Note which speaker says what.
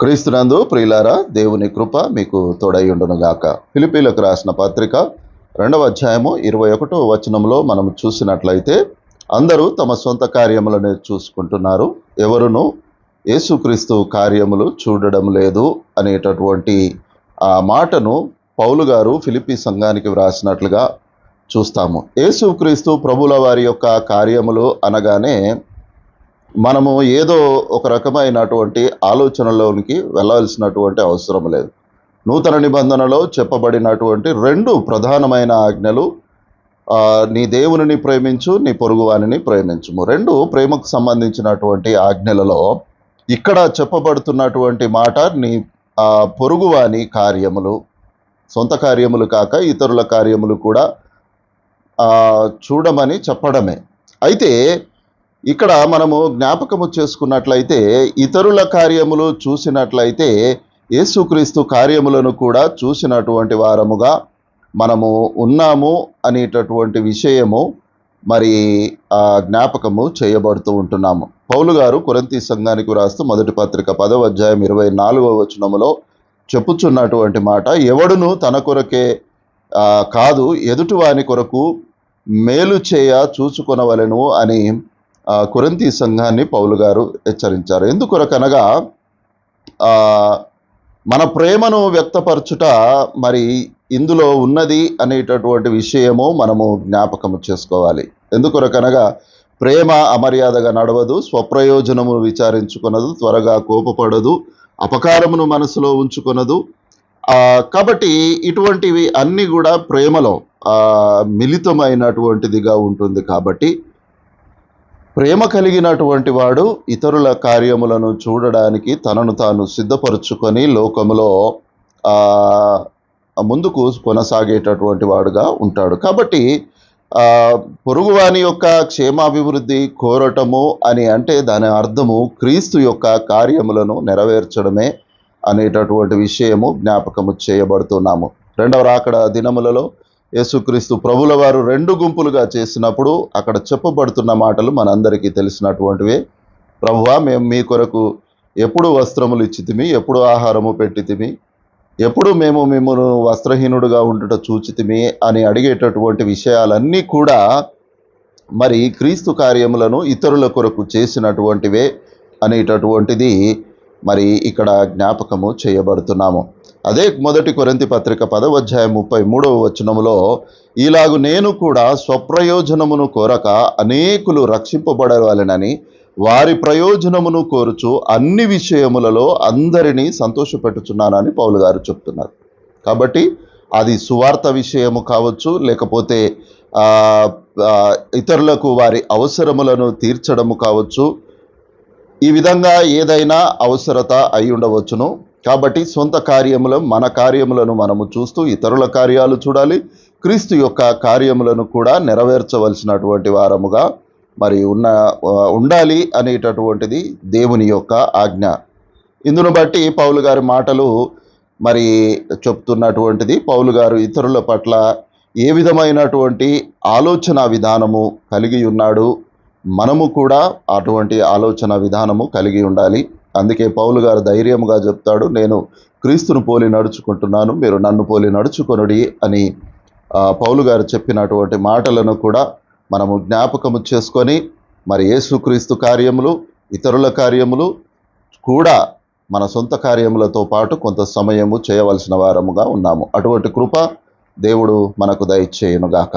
Speaker 1: క్రీస్తునందు ప్రియులారా దేవుని కృప మీకు తోడయ్యుండునుగాక ఫిలిపీలకు రాసిన పత్రిక రెండవ అధ్యాయము ఇరవై ఒకటో వచనంలో మనం చూసినట్లయితే అందరూ తమ సొంత కార్యములను చూసుకుంటున్నారు. ఎవరును యేసుక్రీస్తు కార్యములు చూడడం లేదు అనేటటువంటి ఆ మాటను పౌలు గారు ఫిలిపి సంఘానికి వ్రాసినట్లుగా చూస్తాము. యేసుక్రీస్తు ప్రభుల వారి యొక్క కార్యములు అనగానే మనము ఏదో ఒక రకమైనటువంటి ఆలోచనలోనికి వెళ్ళవలసినటువంటి అవసరం లేదు. నూతన నిబంధనలో చెప్పబడినటువంటి రెండు ప్రధానమైన ఆజ్ఞలు నీ దేవునిని ప్రేమించు నీ పొరుగువానిని ప్రేమించుము. రెండు ప్రేమకు సంబంధించినటువంటి ఆజ్ఞలలో ఇక్కడ చెప్పబడుతున్నటువంటి మాట నీ పొరుగువాని కార్యములు సొంత కార్యములు కాక ఇతరుల కార్యములు కూడా చూడమని చెప్పడమే. అయితే ఇక్కడ మనము జ్ఞాపకము చేసుకున్నట్లయితే ఇతరుల కార్యములు చూసినట్లయితే యేసుక్రీస్తు కార్యములను కూడా చూసినటువంటి వారముగా మనము ఉన్నాము అనేటటువంటి విషయము మరి ఆ జ్ఞాపకము చేయబడుతూ ఉంటున్నాము. పౌలు గారు కొరంతి సంఘానికి వ్రాస్తూ మొదటి పత్రిక పదవ అధ్యాయం ఇరవై నాలుగవ వచనములో చెప్పుచున్నటువంటి మాట ఎవడును తన కొరకే కాదు ఎదుటివాని కొరకు మేలు చేయ చూచుకొనవలెను అని కొరంతి సంఘాన్ని పౌలు గారు హెచ్చరించారు. ఎందుకొరకనగా మన ప్రేమను వ్యక్తపరచుట మరి ఇందులో ఉన్నది అనేటటువంటి విషయము మనము జ్ఞాపకము చేసుకోవాలి. ఎందుకొరకనగా ప్రేమ అమర్యాదగా నడవదు స్వప్రయోజనము విచారించుకొనదు త్వరగా కోపపడదు అపకారమును మనసులో ఉంచుకొనదు. కాబట్టి ఇటువంటివి అన్నీ కూడా ప్రేమలో మిళితమైనటువంటిదిగా ఉంటుంది కాబట్టి ప్రేమ కలిగినటువంటి వాడు ఇతరుల కార్యములను చూడడానికి తనను తాను సిద్ధపరుచుకొని లోకములో ముందుకు కొనసాగేటటువంటి వాడుగా ఉంటాడు. కాబట్టి పొరుగువాని యొక్క క్షేమాభివృద్ధి కోరటము అని అంటే దాని అర్థము క్రీస్తు యొక్క కార్యములను నెరవేర్చడమే అనేటటువంటి విషయము జ్ఞాపకము చేయబడుతున్నాము. రెండవ రాకడ దినములలో యేసుక్రీస్తు ప్రభుల వారు రెండు గుంపులుగా చేసినప్పుడు అక్కడ చెప్పబడుతున్న మాటలు మనందరికీ తెలిసినటువంటివే. ప్రభువా మేము మీ కొరకు ఎప్పుడు వస్త్రములు ఇచ్చితిమి ఎప్పుడు ఆహారము పెట్టితిమి ఎప్పుడు మేము మిమ్మల్ని వస్త్రహీనుడుగా ఉండుట చూచితిమి అని అడిగేటటువంటి విషయాలన్నీ కూడా మరి క్రీస్తు కార్యములను ఇతరుల కొరకు చేసినటువంటివే అనేటటువంటిది మరి ఇక్కడ జ్ఞాపకము చేయబడుతున్నాము. అదే మొదటి కొరంతి పత్రిక పదవ అధ్యాయం ముప్పై మూడవ వచనములో ఇలాగు నేను కూడా స్వప్రయోజనమును కోరక అనేకులు రక్షింపబడవాలనని వారి ప్రయోజనమును కోరుచు అన్ని విషయములలో అందరినీ సంతోషపెట్టుచున్నానని పౌలు గారు చెప్తున్నారు. కాబట్టి అది సువార్త విషయము కావచ్చు లేకపోతే ఇతరులకు వారి అవసరములను తీర్చడము కావచ్చు. ఈ విధంగా ఏదైనా అవసరత అయి ఉండవచ్చును. కాబట్టి సొంత కార్యములు మన కార్యములను మనము చూస్తూ ఇతరుల కార్యాలు చూడాలి. క్రీస్తు యొక్క కార్యములను కూడా నెరవేర్చవలసినటువంటి వారముగా మరి ఉన్న ఉండాలి అనేటటువంటిది దేవుని యొక్క ఆజ్ఞ. ఇందును బట్టి పౌలు గారి మాటలు మరి చెప్తున్నటువంటిది పౌలు గారు ఇతరుల పట్ల ఏ విధమైనటువంటి ఆలోచన విధానము కలిగి ఉన్నాడు మనము కూడా అటువంటి ఆలోచన విధానము కలిగి ఉండాలి. అందుకే పౌలు గారు ధైర్యముగా చెప్తాడు నేను క్రీస్తును పోలి నడుచుకుంటున్నాను మీరు నన్ను పోలి నడుచుకొనుడి అని పౌలు గారు చెప్పినటువంటి మాటలను కూడా మనము జ్ఞాపకము చేసుకొని మరి యేసుక్రీస్తు కార్యములు ఇతరుల కార్యములు కూడా మన సొంత కార్యములతో పాటు కొంత సమయము చేయవలసిన వారముగా ఉన్నాము. అటువంటి కృప దేవుడు మనకు దయచేయునుగాక.